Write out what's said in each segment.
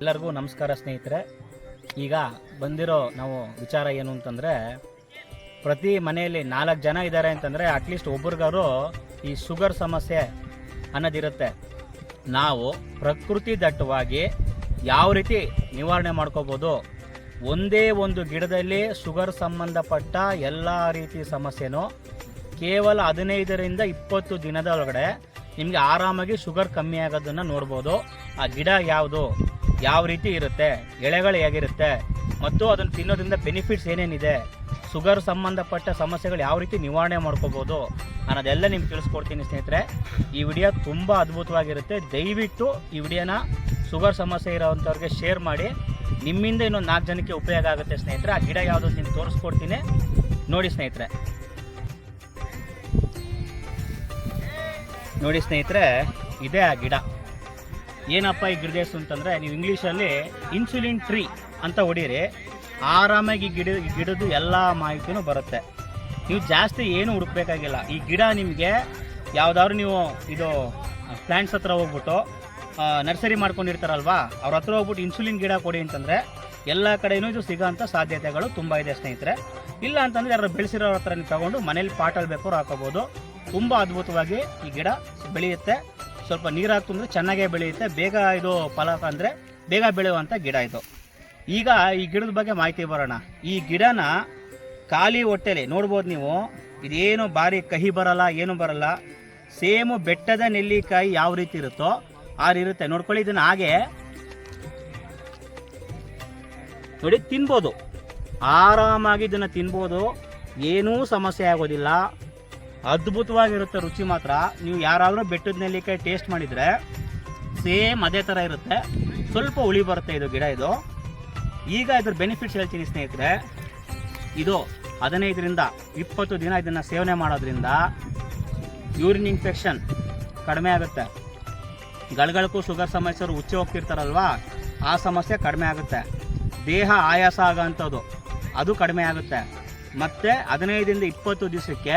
ಎಲ್ಲರಿಗೂ ನಮಸ್ಕಾರ ಸ್ನೇಹಿತರೆ. ಈಗ ಬಂದಿರೋ ನಾವು ವಿಚಾರ ಏನು ಅಂತಂದರೆ, ಪ್ರತಿ ಮನೆಯಲ್ಲಿ ನಾಲ್ಕು ಜನ ಇದ್ದಾರೆ ಅಂತಂದರೆ ಅಟ್ಲೀಸ್ಟ್ ಒಬ್ರಿಗಾರು ಈ ಶುಗರ್ ಸಮಸ್ಯೆ ಅನ್ನೋದಿರುತ್ತೆ. ನಾವು ಪ್ರಕೃತಿ ದಟ್ಟವಾಗಿ ಯಾವ ರೀತಿ ನಿವಾರಣೆ ಮಾಡ್ಕೋಬೋದು, ಒಂದೇ ಒಂದು ಗಿಡದಲ್ಲಿ ಶುಗರ್ ಸಂಬಂಧಪಟ್ಟ ಎಲ್ಲ ರೀತಿ ಸಮಸ್ಯೆನೂ ಕೇವಲ ಹದಿನೈದರಿಂದ ಇಪ್ಪತ್ತು ದಿನದ ಒಳಗಡೆ ನಿಮಗೆ ಆರಾಮಾಗಿ ಶುಗರ್ ಕಮ್ಮಿ ಆಗೋದನ್ನು ನೋಡ್ಬೋದು. ಆ ಗಿಡ ಯಾವುದು? ಯಾವ ರೀತಿ ಇರುತ್ತೆ, ಎಳೆಗಳು ಹೇಗಿರುತ್ತೆ, ಮತ್ತು ಅದನ್ನು ತಿನ್ನೋದ್ರಿಂದ ಬೆನಿಫಿಟ್ಸ್ ಏನೇನಿದೆ ಶುಗರ್ ಸಂಬಂಧಪಟ್ಟ ಸಮಸ್ಯೆಗಳು ಯಾವ ರೀತಿ ನಿವಾರಣೆ ಮಾಡ್ಕೋಬೋದು ಅನ್ನೋದೆಲ್ಲ ನಿಮ್ಗೆ ತಿಳಿಸ್ಕೊಡ್ತೀನಿ ಸ್ನೇಹಿತರೆ. ಈ ವಿಡಿಯೋ ತುಂಬ ಅದ್ಭುತವಾಗಿರುತ್ತೆ. ದಯವಿಟ್ಟು ಈ ವಿಡಿಯೋನ ಶುಗರ್ ಸಮಸ್ಯೆ ಇರೋವಂಥವ್ರಿಗೆ ಶೇರ್ ಮಾಡಿ. ನಿಮ್ಮಿಂದ ಇನ್ನೊಂದು ನಾಲ್ಕು ಜನಕ್ಕೆ ಉಪಯೋಗ ಆಗುತ್ತೆ ಸ್ನೇಹಿತರೆ. ಆ ಗಿಡ ಯಾವುದು ನಿಮ್ಗೆ ತೋರಿಸ್ಕೊಡ್ತೀನಿ. ನೋಡಿ ಸ್ನೇಹಿತರೆ. ನೋಡಿ ಸ್ನೇಹಿತರೆ, ಇದೇ ಆ ಗಿಡ. ಏನಪ್ಪ ಈ ಗಿಡದೇಸು ಅಂತಂದರೆ, ನೀವು ಇಂಗ್ಲೀಷಲ್ಲಿ ಇನ್ಸುಲಿನ್ ಟ್ರೀ ಅಂತ ಹೊಡೀರಿ. ಆರಾಮಾಗಿ ಗಿಡ ಗಿಡದ್ದು ಎಲ್ಲ ಮಾಹಿತಿನೂ ಬರುತ್ತೆ. ನೀವು ಜಾಸ್ತಿ ಏನು ಹುಡುಕ್ಬೇಕಾಗಿಲ್ಲ. ಈ ಗಿಡ ನಿಮಗೆ ಯಾವುದಾದ್ರು ನೀವು ಇದು ಪ್ಲ್ಯಾಂಟ್ಸ್ ಹತ್ರ ಹೋಗ್ಬಿಟ್ಟು ನರ್ಸರಿ ಮಾಡ್ಕೊಂಡಿರ್ತಾರಲ್ವಾ, ಅವ್ರ ಹತ್ರ ಹೋಗ್ಬಿಟ್ಟು ಇನ್ಸುಲಿನ್ ಗಿಡ ಕೊಡಿ ಅಂತಂದರೆ, ಎಲ್ಲ ಕಡೆಯೂ ಇದು ಸಿಗೋಂಥ ಸಾಧ್ಯತೆಗಳು ತುಂಬ ಇದೆ ಸ್ನೇಹಿತರೆ. ಇಲ್ಲ ಅಂತಂದರೆ ಯಾರು ಬೆಳೆಸಿರೋ ಹತ್ರ ನೀವು ತಗೊಂಡು ಮನೇಲಿ ಪಾಟಲ್ಲಿ ಬೇಕಾದ್ರೂ ಹಾಕೋಬೋದು. ತುಂಬ ಅದ್ಭುತವಾಗಿ ಈ ಗಿಡ ಬೆಳೆಯುತ್ತೆ. ಸ್ವಲ್ಪ ನೀರು ಹಾಕ್ತಂದ್ರೆ ಚೆನ್ನಾಗೇ ಬೆಳೆಯುತ್ತೆ. ಬೇಗ ಇದು ಫಲ ಅಂದರೆ ಬೇಗ ಬೆಳೆಯುವಂಥ ಗಿಡ ಇದು. ಈಗ ಈ ಗಿಡದ ಬಗ್ಗೆ ಮಾಹಿತಿ ಬರೋಣ. ಈ ಗಿಡನ ಖಾಲಿ ಹೊಟ್ಟೆಲಿ ನೋಡ್ಬೋದು ನೀವು. ಇದೇನು ಭಾರಿ ಕಹಿ ಬರಲ್ಲ, ಏನು ಬರಲ್ಲ. ಸೇಮು ಬೆಟ್ಟದ ನೆಲ್ಲಿಕಾಯಿ ಯಾವ ರೀತಿ ಇರುತ್ತೋ ಆ ರೀತಿ ಇರುತ್ತೆ. ನೋಡ್ಕೊಳ್ಳಿ ಇದನ್ನ ಹಾಗೆ. ನೋಡಿ, ತಿನ್ಬೋದು. ಆರಾಮಾಗಿ ಇದನ್ನು ತಿನ್ಬೋದು. ಏನೂ ಸಮಸ್ಯೆ ಆಗೋದಿಲ್ಲ. ಅದ್ಭುತವಾಗಿರುತ್ತೆ ರುಚಿ ಮಾತ್ರ. ನೀವು ಯಾರಾದರೂ ಬೆಟ್ಟದ ನೆಲ್ಲಿಕಾಯಿ ಟೇಸ್ಟ್ ಮಾಡಿದರೆ ಸೇಮ್ ಅದೇ ಥರ ಇರುತ್ತೆ. ಸ್ವಲ್ಪ ಹುಳಿ ಬರುತ್ತೆ ಇದು ಗಿಡ ಇದು. ಈಗ ಇದ್ರ ಬೆನಿಫಿಟ್ಸ್ ಹೇಳ್ತೀನಿ ಸ್ನೇಹಿತರೆ. ಇದು ಹದಿನೈದರಿಂದ ಇಪ್ಪತ್ತು ದಿನ ಇದನ್ನು ಸೇವನೆ ಮಾಡೋದ್ರಿಂದ ಯೂರಿನ್ ಇನ್ಫೆಕ್ಷನ್ ಕಡಿಮೆ ಆಗುತ್ತೆ. ಗಳಗಳಕ್ಕೂ ಶುಗರ್ ಸಮಸ್ಯೆಯವರು ಉಚ್ಚೆ ಹೋಗ್ತಿರ್ತಾರಲ್ವಾ? ಆ ಸಮಸ್ಯೆ ಕಡಿಮೆ ಆಗುತ್ತೆ. ದೇಹ ಆಯಾಸ ಆಗೋಂಥದ್ದು ಅದು ಕಡಿಮೆ ಆಗುತ್ತೆ. ಮತ್ತು ಹದಿನೈದರಿಂದ ಇಪ್ಪತ್ತು ದಿವಸಕ್ಕೆ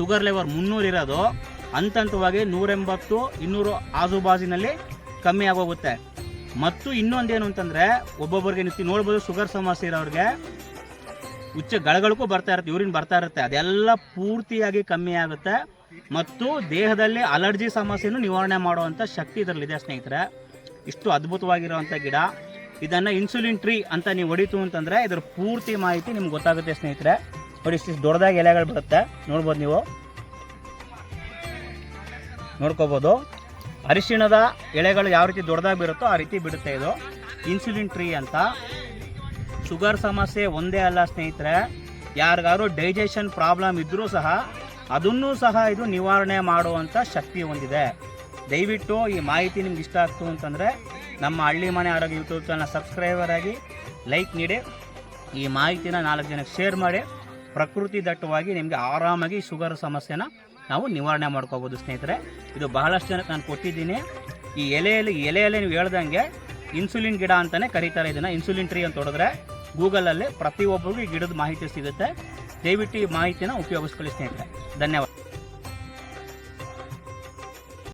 ಶುಗರ್ ಲೆವರ್ ಮುನ್ನೂರು ಇರೋದು. ಹಂತ ಹಂತವಾಗಿ ನೂರೆಂಬತ್ತು, ಇನ್ನೂರು ಆಜುಬಾಜಿನಲ್ಲಿ ಕಮ್ಮಿ ಆಗೋಗುತ್ತೆ. ಮತ್ತು ಇನ್ನೊಂದೇನು ಅಂತಂದರೆ, ಒಬ್ಬೊಬ್ಬರಿಗೆ ನೀವು ನೋಡ್ಬೋದು ಶುಗರ್ ಸಮಸ್ಯೆ ಇರೋರಿಗೆ ಉಚ್ಚ ಗಳಗಳಕ್ಕೂ ಬರ್ತಾ ಇರುತ್ತೆ ಯೂರಿನ್ ಬರ್ತಾ ಇರುತ್ತೆ. ಅದೆಲ್ಲ ಪೂರ್ತಿಯಾಗಿ ಕಮ್ಮಿ ಆಗುತ್ತೆ. ಮತ್ತು ದೇಹದಲ್ಲಿ ಅಲರ್ಜಿ ಸಮಸ್ಯೆಯನ್ನು ನಿವಾರಣೆ ಮಾಡುವಂಥ ಶಕ್ತಿ ಇದರಲ್ಲಿದೆ ಸ್ನೇಹಿತರೆ. ಇಷ್ಟು ಅದ್ಭುತವಾಗಿರುವಂಥ ಗಿಡ. ಇದನ್ನು ಇನ್ಸುಲಿನ್ ಟ್ರೀ ಅಂತ ನೀವು ಹೊಡಿತು ಅಂತಂದರೆ, ಇದರ ಪೂರ್ತಿ ಮಾಹಿತಿ ನಿಮ್ಗೆ ಗೊತ್ತಾಗುತ್ತೆ ಸ್ನೇಹಿತರೆ. ನೋಡಿ ಇಷ್ಟಿಷ್ಟು ದೊಡ್ಡದಾಗಿ ಎಲೆಗಳು ಬರುತ್ತೆ. ನೋಡ್ಬೋದು ನೀವು. ನೋಡ್ಕೋಬೋದು. ಅರಿಶಿಣದ ಎಳೆಗಳು ಯಾವ ರೀತಿ ದೊಡ್ಡದಾಗಿ ಬಿರುತ್ತೋ ಆ ರೀತಿ ಬಿಡುತ್ತೆ ಇದು. ಇನ್ಸುಲಿನ್ ಟ್ರೀ ಅಂತ. ಶುಗರ್ ಸಮಸ್ಯೆ ಒಂದೇ ಅಲ್ಲ ಸ್ನೇಹಿತರೆ. ಯಾರಿಗಾದ್ರು ಡೈಜೆಷನ್ ಪ್ರಾಬ್ಲಮ್ ಇದ್ದರೂ ಸಹ ಅದನ್ನೂ ಸಹ ಇದು ನಿವಾರಣೆ ಮಾಡುವಂಥ ಶಕ್ತಿ ಹೊಂದಿದೆ. ದಯವಿಟ್ಟು ಈ ಮಾಹಿತಿ ನಿಮ್ಗೆ ಇಷ್ಟ ಆಗ್ತು ಅಂತಂದರೆ ನಮ್ಮ ಹಳ್ಳಿ ಮನೆ ಆರೋಗ್ಯ ಯೂಟ್ಯೂಬ್ ಚಾನಲ್ ಸಬ್ಸ್ಕ್ರೈಬರ್ ಆಗಿ ಲೈಕ್ ನೀಡಿ. ಈ ಮಾಹಿತಿನ ನಾಲ್ಕು ಜನಕ್ಕೆ ಶೇರ್ ಮಾಡಿ. ಪ್ರಕೃತಿ ದಟ್ಟವಾಗಿ ನಿಮಗೆ ಆರಾಮಾಗಿ ಶುಗರ್ ಸಮಸ್ಯೆನ ನಾವು ನಿವಾರಣೆ ಮಾಡ್ಕೋಬೋದು ಸ್ನೇಹಿತರೆ. ಇದು ಬಹಳಷ್ಟು ಜನಕ್ಕೆ ನಾನು ಕೊಟ್ಟಿದ್ದೀನಿ. ಈ ಎಲೆಯಲ್ಲಿ ಎಲೆಯಲ್ಲಿ ನೀವು ಹೇಳ್ದಂಗೆ ಇನ್ಸುಲಿನ್ ಗಿಡ ಅಂತಲೇ ಕರೀತಾರೆ ಇದನ್ನು. ಇನ್ಸುಲಿನ್ ಟ್ರೀ ಅಂತ ಹೊಡೆದ್ರೆ ಗೂಗಲಲ್ಲಿ ಪ್ರತಿಯೊಬ್ಬರಿಗೂ ಈ ಗಿಡದ ಮಾಹಿತಿ ಸಿಗುತ್ತೆ. ದಯವಿಟ್ಟು ಈ ಮಾಹಿತಿನ ಉಪಯೋಗಿಸ್ಕೊಳ್ಳಿ ಸ್ನೇಹಿತರೆ. ಧನ್ಯವಾದ.